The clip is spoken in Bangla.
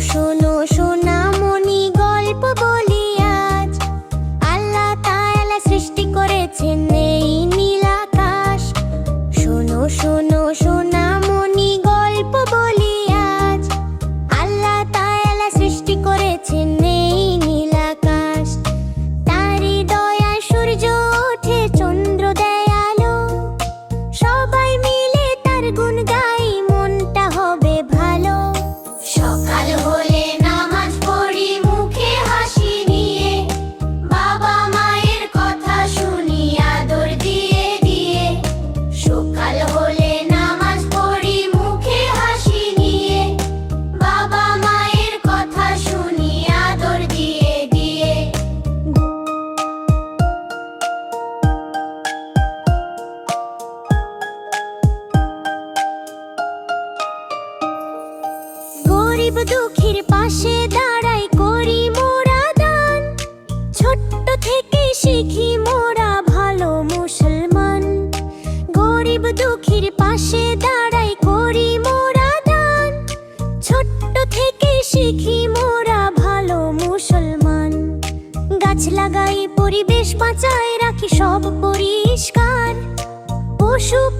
শোনো শোনা। দুঃখীর পাশে দাঁড়াই করি মোরা দান। ছোট্ট থেকে শিখি মোরা ভালো মুসলমান। গরিব দুঃখীর পাশে দাঁড়াই করি মোরা দান। ছোট্ট থেকে শিখি মোরা ভালো মুসলমান। গাছ লাগাই, পরিবেশ বাঁচায় রাখি সব পরিষ্কার। পশু